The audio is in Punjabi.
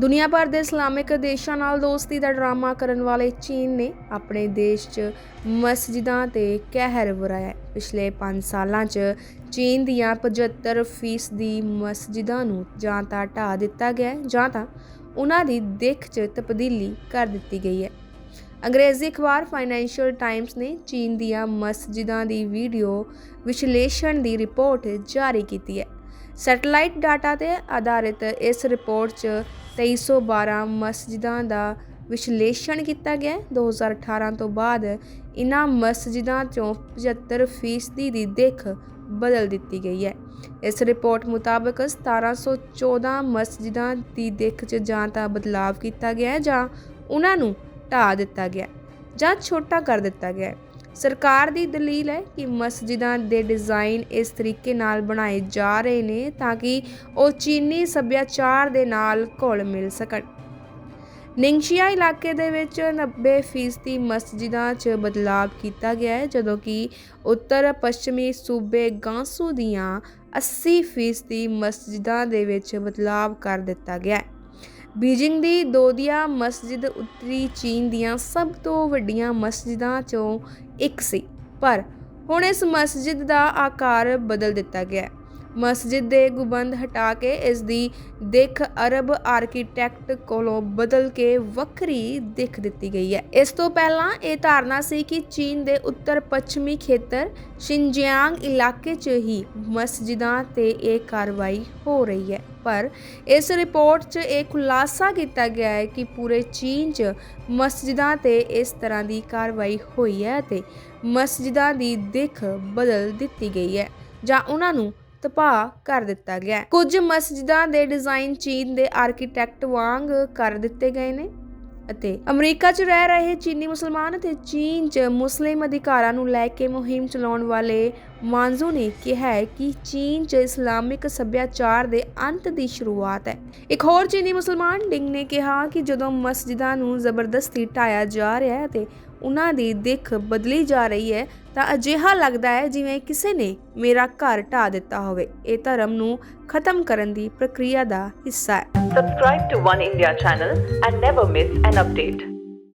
ਦੁਨੀਆ ਭਰ ਦੇ ਇਸਲਾਮਿਕ ਦੇਸ਼ਾਂ ਨਾਲ ਦੋਸਤੀ ਦਾ ਡਰਾਮਾ ਕਰਨ ਵਾਲੇ ਚੀਨ ਨੇ ਆਪਣੇ ਦੇਸ਼ 'ਚ ਮਸਜਿਦਾਂ ਤੇ ਕਹਿਰ ਵਰਾਇਆ। ਪਿਛਲੇ 5 ਸਾਲਾਂ 'ਚ ਚੀਨ ਦੀਆਂ 75% ਫੀਸਦੀ ਮਸਜਿਦਾਂ ਨੂੰ ਜਾਂ ਤਾਂ ਢਾਹ ਦਿੱਤਾ ਗਿਆ ਜਾਂ ਤਾਂ ਉਹਨਾਂ ਦੀ ਦਿੱਖ 'ਚ ਤਬਦੀਲੀ ਕਰ ਦਿੱਤੀ ਗਈ ਹੈ। ਅੰਗਰੇਜ਼ੀ ਅਖਬਾਰ ਫਾਈਨੈਂਸ਼ੀਅਲ ਟਾਈਮਸ ਨੇ ਚੀਨ ਦੀਆਂ ਮਸਜਿਦਾਂ ਦੀ ਵੀਡੀਓ ਵਿਸ਼ਲੇਸ਼ਣ ਦੀ ਰਿਪੋਰਟ ਜਾਰੀ ਕੀਤੀ ਹੈ। ਸੈਟੇਲਾਈਟ ਡਾਟਾ ਤੇ ਆਧਾਰਿਤ ਇਸ ਰਿਪੋਰਟ 'ਚ 2312 ਮਸਜਿਦਾਂ ਦਾ ਵਿਸ਼ਲੇਸ਼ਣ ਕੀਤਾ ਗਿਆ। ਹੈ 2018 ਤੋਂ ਬਾਅਦ ਇਨ੍ਹਾਂ ਮਸਜਿਦਾਂ 'ਚੋਂ 75% ਫੀਸਦੀ ਦੀ ਦਿੱਖ ਬਦਲ ਦਿੱਤੀ ਗਈ ਹੈ। ਇਸ ਰਿਪੋਰਟ ਮੁਤਾਬਕ 1714 ਮਸਜਿਦਾਂ ਦੀ ਦਿੱਖ 'ਚ ਜਾਂ ਤਾਂ ਬਦਲਾਵ ਕੀਤਾ ਗਿਆ ਹੈ ਜਾਂ ਉਹਨਾਂ ਨੂੰ ਢਾਹ ਦਿੱਤਾ ਗਿਆ ਜਾਂ ਛੋਟਾ ਕਰ ਦਿੱਤਾ ਗਿਆ ਹੈ। ਸਰਕਾਰ ਦੀ ਦਲੀਲ ਹੈ ਕਿ ਮਸਜਿਦਾਂ ਦੇ ਡਿਜ਼ਾਈਨ ਇਸ ਤਰੀਕੇ ਨਾਲ ਬਣਾਏ ਜਾ ਰਹੇ ਨੇ ਤਾਂ ਕਿ ਉਹ ਚੀਨੀ ਸੱਭਿਆਚਾਰ ਦੇ ਨਾਲ ਘੁਲ ਮਿਲ ਸਕਣ। ਨਿੰਗਸ਼ੀਆ ਇਲਾਕੇ ਦੇ ਵਿੱਚ 90% ਮਸਜਿਦਾਂ 'ਚ ਬਦਲਾਵ ਕੀਤਾ ਗਿਆ ਹੈ, ਜਦੋਂ ਕਿ ਉੱਤਰ ਪੱਛਮੀ ਸੂਬੇ ਗਾਂਸੂ ਦੀਆਂ 80% ਮਸਜਿਦਾਂ ਦੇ ਵਿੱਚ ਬਦਲਾਵ ਕਰ ਦਿੱਤਾ ਗਿਆ ਹੈ। ਬੀਜਿੰਗ ਦੀ ਦੋਦੀਆ ਮਸਜਿਦ ਉੱਤਰੀ ਚੀਨ ਦੀਆਂ ਸਭ ਤੋਂ ਵੱਡੀਆਂ ਮਸਜਿਦਾਂ 'ਚੋਂ ਇੱਕ ਸੀ। ਪਰ ਹੁਣ ਇਸ ਮਸਜਿਦ ਦਾ ਆਕਾਰ ਬਦਲ ਦਿੱਤਾ ਗਿਆ ਹੈ। ਮਸਜਿਦ ਦੇ ਗੁੰਬਦ ਹਟਾ ਕੇ ਇਸ ਦੀ ਦਿੱਖ ਅਰਬ ਆਰਕੀਟੈਕਟ ਕੋਲੋਂ ਬਦਲ ਕੇ ਵੱਖਰੀ ਦਿੱਖ ਦਿੱਤੀ ਗਈ ਹੈ। ਇਸ ਤੋਂ ਪਹਿਲਾਂ ਇਹ ਧਾਰਨਾ ਸੀ ਕਿ ਚੀਨ ਦੇ ਉੱਤਰ ਪੱਛਮੀ ਖੇਤਰ ਸ਼ਿਨਜੀਆਂਗ ਇਲਾਕੇ 'ਚ ਹੀ ਮਸਜਿਦਾਂ ਤੇ ਇਹ ਕਾਰਵਾਈ ਹੋ ਰਹੀ ਹੈ। ਪਰ ਇਸ ਰਿਪੋਰਟ 'ਚ ਇਹ ਖੁਲਾਸਾ ਕੀਤਾ ਗਿਆ ਹੈ ਕਿ ਪੂਰੇ ਚੀਨ 'ਚ ਮਸਜਿਦਾਂ ਤੇ ਇਸ ਤਰ੍ਹਾਂ ਦੀ ਕਾਰਵਾਈ ਹੋਈ ਹੈ ਤੇ ਮਸਜਿਦਾਂ ਦੀ ਦਿੱਖ ਬਦਲ ਦਿੱਤੀ ਗਈ ਹੈ ਜਾਂ ਉਹਨਾਂ ਨੂੰ ਤਬਾਹ ਕਰ ਦਿੱਤਾ ਗਿਆ ਕੁਝ ਮਸਜਿਦਾਂ ਦੇ ਡਿਜ਼ਾਈਨ ਚੀਨ ਦੇ ਆਰਕੀਟੈਕਟ ਵਾਂਗ ਕਰ ਦਿੱਤੇ ਗਏ ਨੇ। ਅਤੇ ਅਮਰੀਕਾ 'ਚ ਰਹਿ ਰਹੇ ਚੀਨੀ ਮੁਸਲਮਾਨ ਅਤੇ ਚੀਨ 'ਚ ਮੁਸਲਿਮ ਅਧਿਕਾਰਾਂ ਨੂੰ ਲੈ ਕੇ ਮੁਹਿੰਮ ਚਲਾਉਣ ਵਾਲੇ ਮਾਂਜ਼ੂ ਨੇ ਕਿਹਾ ਹੈ ਕਿ ਚੀਨ 'ਚ ਇਸਲਾਮਿਕ ਸੱਭਿਆਚਾਰ ਦੇ ਅੰਤ ਦੀ ਸ਼ੁਰੂਆਤ ਹੈ। ਇੱਕ ਹੋਰ ਚੀਨੀ ਮੁਸਲਮਾਨ ਡਿੰਗ ਨੇ ਕਿਹਾ ਕਿ ਜਦੋਂ ਮਸਜਿਦਾਂ ਨੂੰ ਜ਼ਬਰਦਸਤੀ ਢਾਇਆ ਜਾ ਰਿਹਾ ਹੈ ਤੇ ਉਹਨਾਂ ਦੀ ਦਿੱਖ ਬਦਲੀ ਜਾ ਰਹੀ ਹੈ, ਤਾਂ ਅਜਿਹਾ ਲੱਗਦਾ ਹੈ ਜਿਵੇਂ ਕਿਸੇ ਨੇ ਮੇਰਾ ਘਰ ਢਾ ਦਿੱਤਾ ਹੋਵੇ ਇਹ ਧਰਮ ਨੂੰ ਖਤਮ ਕਰਨ ਦੀ ਪ੍ਰਕਿਰਿਆ ਦਾ ਹਿੱਸਾ ਹੈ Subscribe to One India channel and never miss an update.